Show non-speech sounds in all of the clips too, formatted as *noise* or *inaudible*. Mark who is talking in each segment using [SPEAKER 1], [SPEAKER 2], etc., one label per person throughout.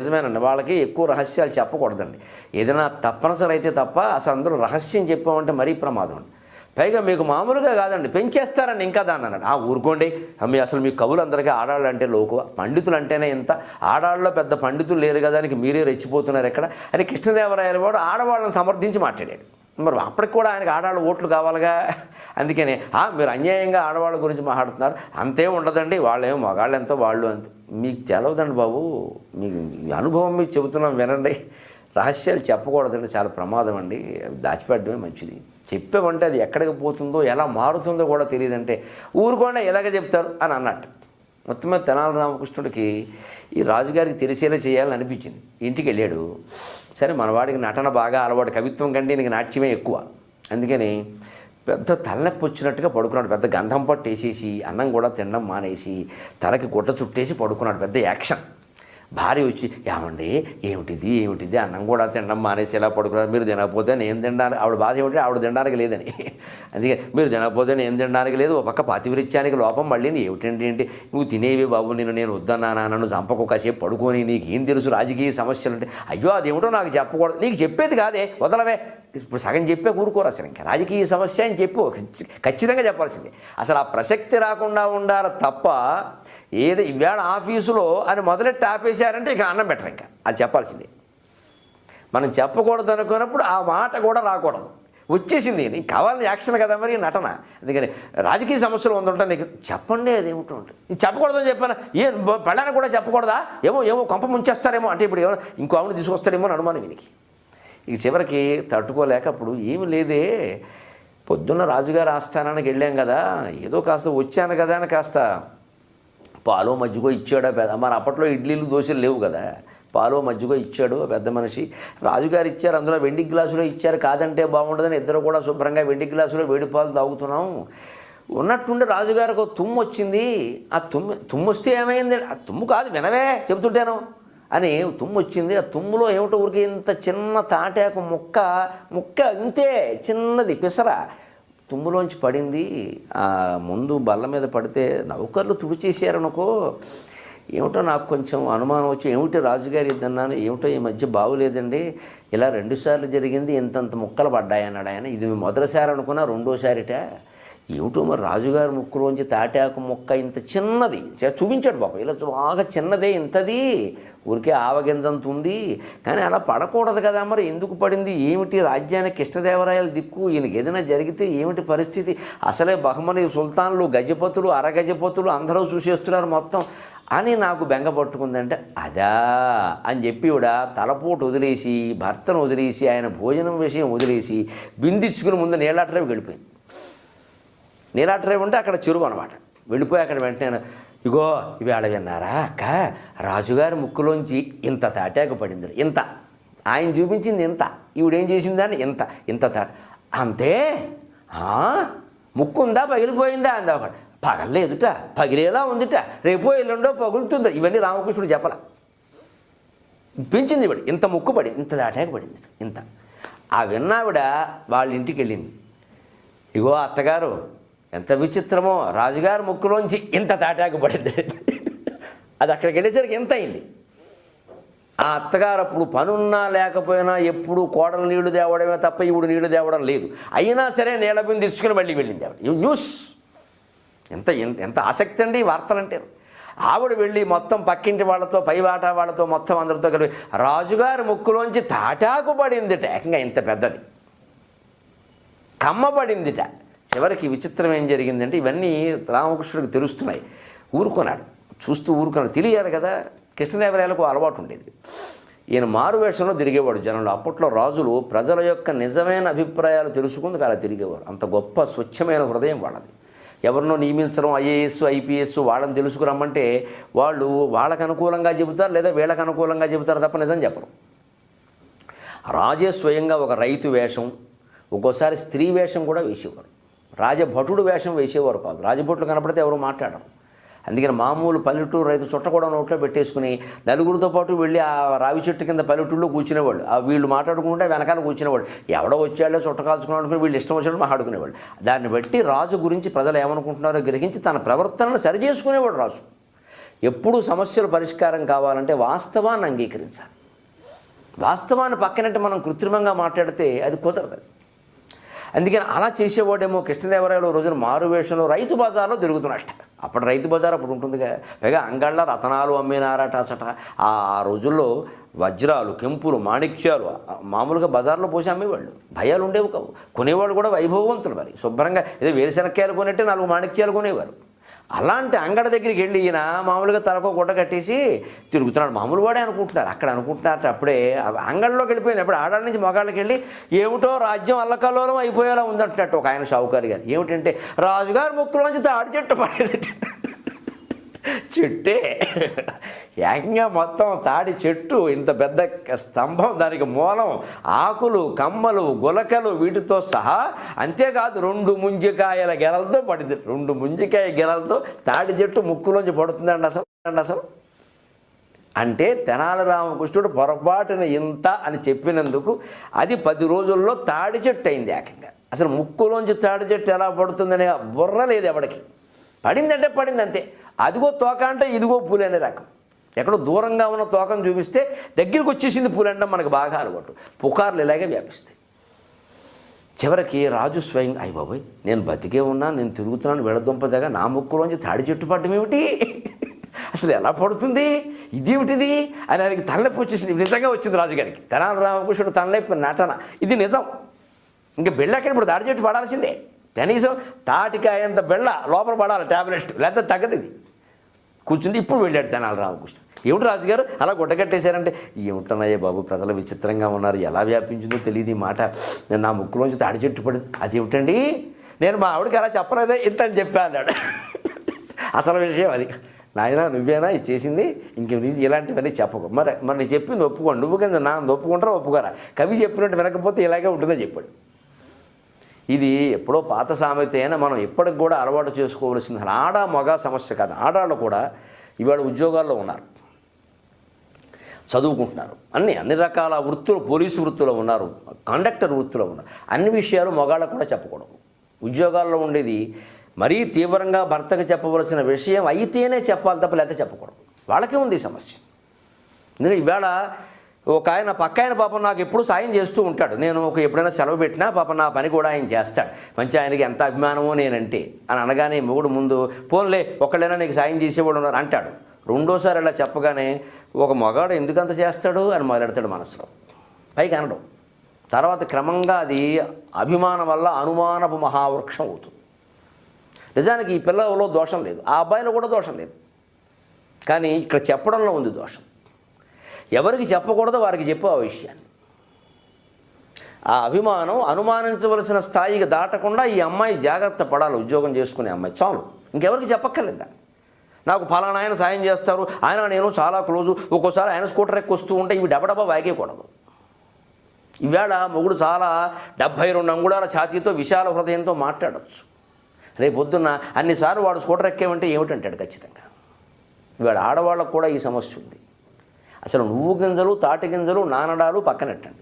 [SPEAKER 1] నిజమేనండి. వాళ్ళకి ఎక్కువ రహస్యాలు చెప్పకూడదండి. ఏదైనా తప్పనిసరి అయితే తప్ప అసలు అందులో రహస్యం చెప్పామంటే మరీ ప్రమాదం అండి. పైగా మీకు మామూలుగా కాదండి. పెంచేస్తారండి ఇంకా దాన్ని అన్నాడు. ఆ ఊరుకోండి. మీ అసలు మీ కవులందరికీ ఆడాళ్ళు అంటే లోకు పండితులు అంటేనే ఇంత? ఆడాళ్ళలో పెద్ద పండితులు లేరు కదా దానికి మీరే రెచ్చిపోతున్నారు ఎక్కడ? అని కృష్ణదేవరాయలు వాడు ఆడవాళ్ళని సమర్థించి మాట్లాడాడు. మరి అప్పటికి కూడా ఆయనకి ఆడవాళ్ళ ఓట్లు కావాలిగా? అందుకని "ఆ, మీరు అన్యాయంగా ఆడవాళ్ళ గురించి మాట్లాడుతున్నారు. అంతే ఉండదండి. వాళ్ళేమో మగాళ్ళు ఎంతో వాళ్ళు అంతే. మీకు తెలవదండి బాబు. మీకు మీ అనుభవం మీకు చెబుతున్నాం వినండి. రహస్యాలు చెప్పకూడదండి. చాలా ప్రమాదం అండి. దాచిపెట్టడమే మంచిది. చెప్పామంటే అది ఎక్కడికి పోతుందో ఎలా మారుతుందో కూడా తెలియదంటే ఊరుకోండి ఎలాగ చెప్తారు అని అన్నట్టు. మొత్తం మీద తెనాలి రామకృష్ణుడికి ఈ రాజుగారికి తెలిసేలా చేయాలని అనిపించింది. ఇంటికి వెళ్ళాడు. సరే మనవాడికి నటన బాగా అలవాటు. కవిత్వం కంటే నీకు నాట్యమే ఎక్కువ. అందుకని పెద్ద తలనొప్పి వచ్చినట్టుగా పడుకున్నాడు. పెద్ద గంధం పట్టు వేసేసి అన్నం కూడా తినడం మానేసి తలకి గుడ్డ చుట్టేసి పడుకున్నాడు. పెద్ద యాక్షన్. భార్య వచ్చి ఏమండి ఏమిటిది ఏమిటిది? అన్నం కూడా తినడం మానేసి ఎలా పడుకున్నారు? మీరు తినకపోతే నేను తినడానికి ఆవిడ బాధ ఏమిటి? ఆవిడ తినడానికి లేదని. *laughs* అందుకే మీరు తినకపోతే నేను తినడానికి లేదు. ఒక పక్క పాతివృత్యానికి లోపం మళ్ళీ ఏమిటండి ఏంటి? నువ్వు తినేవి బాబు నేను నేను వద్దన్నానా నన్ను చంపకు కాసేపు పడుకొని నీకు ఏం తెలుసు రాజకీయ సమస్యలు అంటే అయ్యో అదేమిటో నాకు చెప్పకూడదు. నీకు చెప్పేది కాదే వదలవే. ఇప్పుడు సగం చెప్పే కూరుకోరు అసలు ఇంకా రాజకీయ సమస్య అని చెప్పు ఖచ్చితంగా చెప్పాల్సింది. అసలు ఆ ప్రసక్తి రాకుండా ఉండాలి తప్ప ఏది ఇవాళ ఆఫీసులో అని మొదలెట్టి ఆపేశారంటే ఇక అన్నం పెట్టరు ఇంకా. అది చెప్పాల్సిందే. మనం చెప్పకూడదు అనుకున్నప్పుడు ఆ మాట కూడా రాకూడదు. వచ్చేసింది నీకు కావాలని యాక్షన్ కదా మరి నటన. అందుకని రాజకీయ సమస్యలు ఉందంటే నీకు. చెప్పండి అదేమిటో ఉంటుంది నీకు చెప్పకూడదని చెప్పాను? ఏ పెళ్ళాన్ని కూడా చెప్పకూడదా? ఏమో ఏమో కొంప ముంచేస్తారేమో అంటే ఇప్పుడు ఏమో ఇంకో ఆమెను తీసుకొస్తారేమో అని అనుమానం వీనికి. ఇక చివరికి తట్టుకోలేక అప్పుడు ఏమి లేదే. పొద్దున్న రాజుగారి ఆస్థానానికి వెళ్ళాం కదా. ఏదో కాస్త వచ్చాను కదా అని కాస్త పాలో మజ్జిగో ఇచ్చాడా పెద్ద మరి అప్పట్లో ఇడ్లీలు దోశలు లేవు కదా. పాలో మజ్జిగో ఇచ్చాడు పెద్ద మనిషి. రాజుగారు ఇచ్చారు అందులో వెండి గ్లాసులో ఇచ్చారు. కాదంటే బాగుండదని ఇద్దరు కూడా శుభ్రంగా వెండి గ్లాసులో వేడి పాలు తాగుతున్నాం. ఉన్నట్టుండి రాజుగారికి ఒక తుమ్ము వచ్చింది. ఆ తుమ్ము తుమ్ము వస్తే ఏమైంది? ఆ తుమ్ము కాదు వినవే చెబుతుంటాను అని తుమ్ము వచ్చింది. ఆ తుమ్ములో ఏమిటో ఊరికి ఇంత చిన్న తాటాకు ముక్క ముక్క ఇంతే చిన్నది పిసర. తుమ్ములోంచి పడింది. ఆ ముందు బల్ల మీద పడితే నౌకర్లు తుడిచేసారనుకో ఏమిటో నాకు కొంచెం అనుమానం వచ్చి ఏమిటి రాజుగారి ఇద్దన్నాను ఏమిటో ఈ మధ్య బాగులేదండి ఇలా రెండుసార్లు జరిగింది ఇంతంత ముక్కలు పడ్డాయన్నాడు ఆయన. ఇది మొదటిసారి అనుకున్నా రెండోసారిట. ఏమిటో మరి రాజుగారి ముక్కులోంచి తాటాకు ముక్క ఇంత చిన్నది? చూపించాడు పాపం ఇలా బాగా చిన్నదే ఇంతది. ఊరికే ఆవగింజంత ఉంది కానీ అలా పడకూడదు కదా మరి. ఎందుకు పడింది? ఏమిటి రాజ్యానికి కృష్ణదేవరాయల దిక్కు? ఈయనకి ఏదైనా జరిగితే ఏమిటి పరిస్థితి? అసలే బహుమని సుల్తాన్లు గజపతులు అరగజపతులు అందరూ చూసేస్తున్నారు మొత్తం. అని నాకు బెంగ పట్టుకుందంటే అదా అని చెప్పి కూడా తలపోటు వదిలేసి భర్తను వదిలేసి ఆయన భోజనం విషయం వదిలేసి బిందిచ్చుకుని ముందు నీళ్ళాటరేవి వెళ్ళిపోయింది ఉంటే అక్కడ చెరువు అనమాట వెళ్ళిపోయి అక్కడ వెంటనే ఇగో ఇవి ఆడ విన్నారా అక్క? రాజుగారి ముక్కులోంచి ఇంత తాటాకు పడింది. ఇంత. ఆయన చూపించింది ఇంత. ఈవిడేం చేసిందని ఇంత. ఇంత తాట అంతే? ఆ? ముక్కు ఉందా పగిలిపోయిందా? అందా ఒకటి పగలలేదుట. పగిలేలా ఉందిట. రేపో ఎల్లుండో పగులుతుందా. ఇవన్నీ రామకృష్ణుడు చెప్పల. పెంచింది ఇవిడ. ఇంత ముక్కు పడి ఇంత దాటాక పడింది. ఇంత. ఆ విన్నావిడ వాళ్ళ ఇంటికి వెళ్ళింది ఇగో అత్తగారు ఎంత విచిత్రమో రాజుగారి ముక్కులోంచి ఇంత తాటాకు పడింది. అది అక్కడికి వెళ్ళేసరికి ఎంత అయింది? ఆ అత్తగారు అప్పుడు పనున్నా లేకపోయినా ఎప్పుడు కోడలు నీళ్ళు తేవడమే తప్ప ఇప్పుడు నీళ్ళు తేవడం లేదు. అయినా సరే నీళ్ళ బిందు తెచ్చుకుని మళ్ళీ వెళ్ళింది ఆవిడ. న్యూస్. ఎంత ఎంత- ఆసక్తి అండి ఈ వార్తలంటే. ఆవిడ వెళ్ళి మొత్తం పక్కింటి వాళ్ళతో పైవాట వాళ్ళతో మొత్తం అందరితో కలిపి రాజుగారి ముక్కులోంచి తాటాకు పడిందిట. ఏకంగా ఇంత పెద్దది. కమ్మబడిందిట చివరికి విచిత్రం ఏం జరిగిందంటే ఇవన్నీ రామకృష్ణుడికి తెలుస్తున్నాయి. ఊరుకున్నాడు. చూస్తూ ఊరుకున్నాడు. తెలియాలి కదా కృష్ణదేవరాయలకు అలవాటు ఉండేది. ఈయన మారు వేషంలో తిరిగేవాడు జనంలో. అప్పట్లో రాజులు ప్రజల యొక్క నిజమైన అభిప్రాయాలు తెలుసుకుందుకు అలా తిరిగేవారు. అంత గొప్ప స్వచ్ఛమైన హృదయం వాళ్ళది. ఎవరినో నియమించడం ఐఏఎస్ ఐపీఎస్ వాళ్ళని తెలుసుకురమ్మంటే వాళ్ళు వాళ్ళకు అనుకూలంగా చెబుతారు లేదా వీళ్ళకు అనుకూలంగా చెబుతారు తప్ప నిజం చెప్పరు. రాజే స్వయంగా ఒక రైతు వేషం ఒక్కోసారి స్త్రీ వేషం కూడా వేసేవారు. రాజభటుడు వేషం వేసేవారు కాదు. రాజభటులు కనపడితే ఎవరు మాట్లాడరు. అందుకని మామూలు పల్లెటూరు రైతు చుట్ట కూడా నోట్లో పెట్టేసుకుని నలుగురితో పాటు వెళ్ళి ఆ రావి చెట్టు కింద పల్లెటూరులో కూర్చునేవాళ్ళు. ఆ వీళ్ళు మాట్లాడుకుంటే వెనకాల కూర్చునేవాళ్ళు. ఎవడో వచ్చాడో చుట్ట కాల్చుకుని అనుకుని వీళ్ళు ఇష్టం వచ్చినట్టు మాట్లాడుకునేవాళ్ళు. దాన్ని బట్టి రాజు గురించి ప్రజలు ఏమనుకుంటున్నారో గ్రహించి తన ప్రవర్తనను సరిచేసుకునేవాడు రాజు. ఎప్పుడు సమస్యలు పరిష్కారం కావాలంటే వాస్తవాన్ని అంగీకరించాలి. వాస్తవాన్ని పక్కనట్టు మనం కృత్రిమంగా మాట్లాడితే అది కుదరదు. అందుకని అలా చేసేవాడేమో కృష్ణదేవరాయలు రోజున మారు వేషంలో రైతు బజార్లో తిరుగుతున్నట్ట. అప్పుడు రైతు బజార్ అప్పుడు ఉంటుందిగా పైగా అంగళ్ళ రతనాలు అమ్మినారట అసట ఆ ఆ రోజుల్లో వజ్రాలు కెంపులు మాణిక్యాలు మామూలుగా బజార్లో పోసి అమ్మేవాళ్ళు. భయాలు ఉండేవి కావు. కొనేవాళ్ళు కూడా వైభవవంతులు మరి. శుభ్రంగా ఏదో వేరుశనక్కాయలు కొనేట్టే నాలుగు మాణిక్యాలు కొనేవారు. అలాంటి అంగడ దగ్గరికి వెళ్ళి ఈయన మామూలుగా తలకో గుడ్డ కట్టేసి తిరుగుతున్నాడు. మామూలు వాడే అనుకుంటున్నారు అక్కడ అనుకుంటున్నారట అప్పుడే ఆ అంగడిలోకి వెళ్ళిపోయింది అప్పుడు ఆడాళ్ళ నుంచి మగాళ్ళకి వెళ్ళి ఏమిటో రాజ్యం అల్లకల్లోలం అయిపోయేలా ఉందంటున్నట్టు ఒక ఆయన షావుకారు గారు. ఏమిటంటే రాజుగారు ముక్కులోంచి తాడి చెట్టు పడేది చెట్టే. ఏకంగా మొత్తం తాడి చెట్టు ఇంత పెద్ద స్తంభం దానికి మూలం ఆకులు కమ్మలు గులకలు వీటితో సహా అంతేకాదు రెండు ముంజికాయల గెలలతో పడింది. రెండు ముంజికాయ గెలలతో తాడి చెట్టు ముక్కులోంచి పడుతుందండి అసలు అండి అసలు. అంటే తెనాలి రామకృష్ణుడు పొరపాటున ఇంత అని చెప్పినందుకు అది పది రోజుల్లో తాడి చెట్టు అయింది ఏకంగా. అసలు ముక్కులోంచి తాడి చెట్టు ఎలా పడుతుందనే బుర్ర లేదు ఎవడికి. పడిందంటే పడింది అంతే. అదిగో తోక అంటే ఇదిగో పూలు అనే రకం. ఎక్కడో దూరంగా ఉన్న తోకను చూపిస్తే దగ్గరికి వచ్చేసింది పూలు అంటే మనకు బాగా అలవాటు. పుకార్లు ఇలాగే వ్యాపిస్తాయి. చివరికి రాజు స్వయం అయ్య బాబోయ్ నేను బతికే ఉన్నా నేను తిరుగుతున్నాను విడదుంపదగా నా ముక్కులోంచి తాడి చెట్టు పడ్డం ఏమిటి? అసలు ఎలా పడుతుంది? ఇదేమిటిది? అని ఆయనకి తలనొప్పి వచ్చేసింది. నిజంగా వచ్చింది రాజుగారికి తెనాలి రామకృష్ణుడు తలనొప్పి నటన. ఇది నిజం. ఇంకా బిళ్ళకి ఇప్పుడు తాడి చెట్టు పడాల్సిందే. కనీసం తాటికాయంత బిళ్ళ లోపల పడాలి ట్యాబ్లెట్ లేకపోతే తగ్గదు ఇది. కూర్చుంటే ఇప్పుడు వెళ్ళాడు తెనాలి రామకృష్ణ. ఏమిటి రాజుగారు? అలా గుడ్డగట్టేశారంటే ఏమిటన్నాయే బాబు ప్రజలు విచిత్రంగా ఉన్నారు ఎలా వ్యాపించిందో తెలియదు ఈ మాట. నేను నా ముక్కులోంచి తాడి చెట్టు పడింది. అదేమిటండి? నేను మా ఆవిడకి అలా చెప్పలేదే ఇంత అని చెప్పా అన్నాడు. అసలు విషయం అది. నాయన నువ్వేనా? ఇది చేసింది? ఇంక నుంచి ఇలాంటివన్నీ చెప్పకు. మరి మరి నేను చెప్పింది ఒప్పుకోండి. నువ్వు కింద నా ఒప్పుకుంటారా? ఒప్పుకోరా? కవి చెప్పినట్టు వినకపోతే ఇలాగే ఉంటుందని చెప్పాడు. ఇది ఎప్పుడో పాత సామెత అయినా మనం ఇప్పటికి కూడా అలవాటు చేసుకోవాల్సింది. ఆడ మగ సమస్య కాదు. ఆడాళ్ళు కూడా ఇవాళ ఉద్యోగాల్లో ఉన్నారు. చదువుకుంటున్నారు. అన్ని అన్ని రకాల వృత్తులు పోలీసు వృత్తిలో ఉన్నారు. కండక్టర్ వృత్తిలో ఉన్నారు. అన్ని విషయాలు మగాళ్ళకు కూడా చెప్పకూడదు. ఉద్యోగాల్లో ఉండేది మరీ తీవ్రంగా భర్తకు చెప్పవలసిన విషయం అయితేనే చెప్పాలి తప్ప లేకపోతే చెప్పకూడదు. వాళ్ళకే ఉంది సమస్య. ఎందుకంటే ఇవాళ ఒక ఆయన పక్క ఆయన పాపం నాకు ఎప్పుడు సాయం చేస్తూ ఉంటాడు. నేను ఒక ఎప్పుడైనా సెలవు పెట్టినా పాపం నా పని కూడా ఆయన చేస్తాడు. మంచి ఆయనకి ఎంత అభిమానమో నేనంటే అని అనగానే మొగుడు ముందు పోన్లే ఒకళ్ళైనా నీకు సాయం చేసేవాడు ఉన్నారు అంటాడు. రెండోసారి అలా చెప్పగానే ఒక మగాడు ఎందుకంత చేస్తాడు అని మొదలెడతాడు మనసులో. పైకి అనడం. తర్వాత క్రమంగా అది అభిమానం వల్ల అనుమానపు మహావృక్షం అవుతుంది. నిజానికి ఈ పిల్లలలో దోషం లేదు. ఆ అబ్బాయిలో కూడా దోషం లేదు. కానీ ఇక్కడ చెప్పడంలో ఉంది దోషం. ఎవరికి చెప్పకూడదో వారికి చెప్పు ఆ విషయాన్ని. ఆ అభిమానం అనుమానించవలసిన స్థాయికి దాటకుండా ఈ అమ్మాయి జాగ్రత్త పడాలి ఉద్యోగం చేసుకునే అమ్మాయి. చాలు. ఇంకెవరికి చెప్పక్కర్లేదా నాకు ఫలానా ఆయన సాయం చేస్తారు. ఆయన నేను చాలా క్లోజు. ఒక్కోసారి ఆయన స్కూటర్ ఎక్కి వస్తూ ఉంటే ఇవి డబడబా వాగేయకూడదు. ఈవేళ మొగుడు చాలా డెబ్భై రెండు అంగుళాల ఛాతీతో విశాల హృదయంతో మాట్లాడవచ్చు రేపు పొద్దున్న అన్నిసార్లు వాడు స్కూటర్ ఎక్కేమంటే ఏమిటంటాడు ఖచ్చితంగా? ఇవాళ ఆడవాళ్ళకు కూడా ఈ సమస్య ఉంది. అసలు నువ్వు గింజలు తాటి గింజలు నానడాలు పక్కనెట్టండి.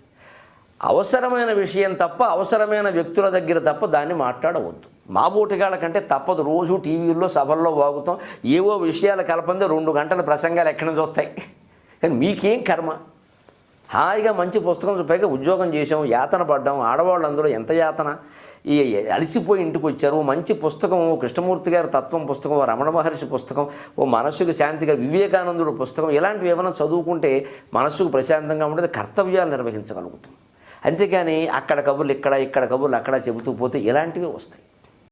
[SPEAKER 1] అవసరమైన విషయం తప్ప అవసరమైన వ్యక్తుల దగ్గర తప్ప దాన్ని మాట్లాడవద్దు. మా బోటిగాళ్ళ కంటే తప్పదు. రోజు టీవీల్లో సభల్లో వాగుతాం. ఏవో విషయాలు కలపందే రెండు గంటల ప్రసంగాలు ఎక్కడి నుంచి వస్తాయి? కానీ మీకేం కర్మ? హాయిగా మంచి పుస్తకం పైగా ఉద్యోగం చేసాం యాతన పడ్డాం. ఆడవాళ్ళందరూ ఎంత యాతన? ఈ అలసిపోయి ఇంటికి వచ్చారు. ఓ మంచి పుస్తకం ఓ కృష్ణమూర్తి గారి తత్వం పుస్తకం ఓ రమణ మహర్షి పుస్తకం ఓ మనస్సుకు శాంతిగా వివేకానందుడు పుస్తకం ఇలాంటివి ఏమైనా చదువుకుంటే మనస్సుకు ప్రశాంతంగా ఉంటుంది కర్తవ్యాలు నిర్వహించగలుగుతాం. అంతేకాని అక్కడ కబుర్లు ఇక్కడ ఇక్కడ కబుర్లు అక్కడ చెబుతూ పోతే ఇలాంటివి వస్తాయి.